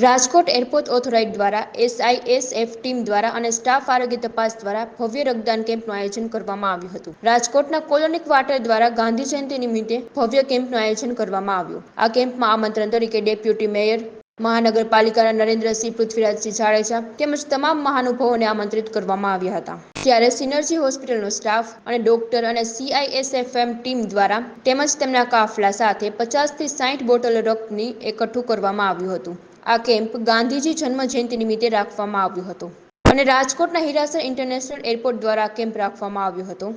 Rajkot airport ઓથોરાઇટ દ્વારા એસઆઈએસએફ team દ્વારા અને સ્ટાફ આરોગ્ય તપાસ દ્વારા ભવ્ય રક્તદાન કેમ્પનું આયોજન કરવામાં આવ્યું હતું. રાજકોટના કોલોની ક્વાર્ટર દ્વારા ગાંધી જયંતિ નિમિત્તે ભવ્ય કેમ્પનું આયોજન કરવામાં આવ્યું. આ કેમ્પમાં આમંત્રણ તરીકે ડેપ્યુટી મેયર, મહાનગરપાલિકાના નરેન્દ્રસિંહ પૃથ્વીરાજસિંહ જાડેજા તેમજ તમામ મહાનુભાવોને આમંત્રિત કરવામાં આવ્યા હતા. ત્યારે સિનર્જી હોસ્પિટલનો સ્ટાફ અને ડોક્ટર અને સીઆઈએસએફએમ ટીમ દ્વારા તેમજ તેમના કાફલા સાથે પચાસથી સાઠ બોટલ રક્તની એકઠું કરવામાં આવ્યું હતું. આ કેમ્પ ગાંધીજી જન્મ જયંતિ નિમિત્તે રાખવામાં આવ્યો હતો અને રાજકોટના હિરાસર ઇન્ટરનેશનલ એરપોર્ટ દ્વારા આ કેમ્પ રાખવામાં આવ્યો હતો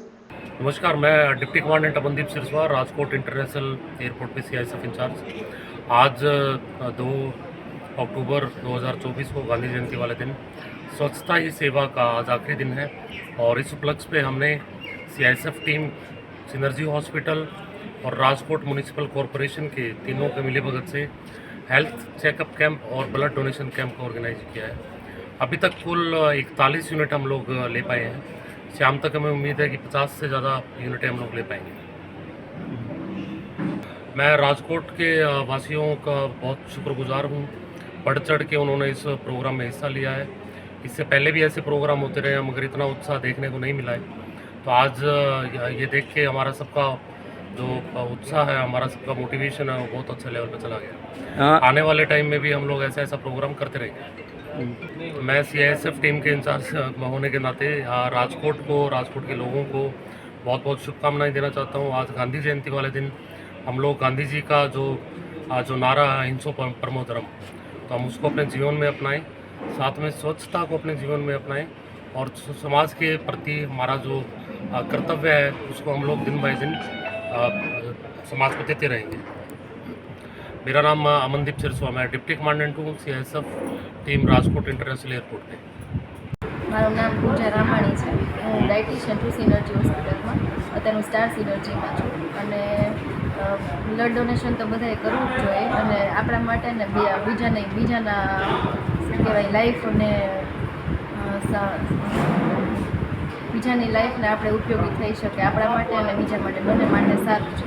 नमस्कार मैं deputy commandant Amandeep Sirswa Rajkot international airport पे सीआईएसएफ इंचार्ज आज अ, दो अक्टूबर 2024 को गांधी जयंती वाले दिन स्वच्छता ही सेवा का आज आखिरी दिन है और इस उपलक्ष्य पे हमने सीआईएसएफ टीम सिनर्जी हॉस्पिटल और राजकोट म्यूनिसिपल कॉरपोरेशन के तीनों के मिली भगत से हेल्थ चेकअप कैंप और ब्लड डोनेशन कैंप को ऑर्गेनाइज किया है। अभी तक कुल इकतालीस यूनिट हम लोग ले पाए हैं। शाम तक हमें उम्मीद है कि 50 से ज़्यादा यूनिटें हम लोग ले पाएँगे। मैं राजकोट के वासियों का बहुत शुक्रगुजार हूँ। बढ़ चढ़ के उन्होंने इस प्रोग्राम में हिस्सा लिया है। इससे पहले भी ऐसे प्रोग्राम होते रहे हैं मगर इतना उत्साह देखने को नहीं मिला है। तो आज ये देख के हमारा सबका जो उत्साह है हमारा सबका मोटिवेशन है वो बहुत अच्छे लेवल पे चला गया। आने वाले टाइम में भी हम लोग ऐसा ऐसा प्रोग्राम करते रहेंगे। मैं सी टीम के इंचार्ज होने के नाते यहाँ राजकोट को राजकोट के लोगों को बहुत बहुत शुभकामनाएँ देना चाहता हूँ। आज गांधी जयंती वाले दिन हम लोग गांधी जी का जो आज जो नारा है हिंसो परम- धर्म तो हम उसको अपने जीवन में अपनाएँ साथ में स्वच्छता को अपने जीवन में अपनाएँ और समाज के प्रति हमारा जो कर्तव्य है उसको हम लोग दिन बाय दिन समाज को देते रहेंगे मेरा नाम अ, अमनदीप सिरसवा मैं डिप्टी कमांडेंट हूँ C team Rajkot international airport पे મારું નામ પૂજા રામાણી છે હું ડાયટિશિયન છું સિનર્જી હોસ્પિટલમાં અત્યારે હું સ્ટાર સિનર્જીમાં છું અને બ્લડ ડોનેશન તો બધાએ કરવું જ જોઈએ અને આપણા માટે ને બી- બીજાને બીજાના શું કહેવાય લાઈફને અ, સ- બીજાની લાઈફને આપણે ઉપયોગી થઈ શકે. આપણા માટે અને બીજા માટે બંને માટે સારું છે.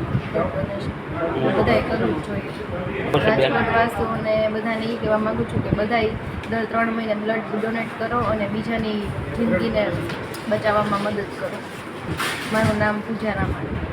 બધાએ કરવું જોઈએ. રાજકોટ વાસીઓને બધાને એ કહેવા માગું છું કે બધાય દર ત્રણ મહિને બ્લડ ડોનેટ કરો અને બીજાની જિંદગીને બચાવવામાં મદદ કરો. મારું નામ પૂજા રામાણી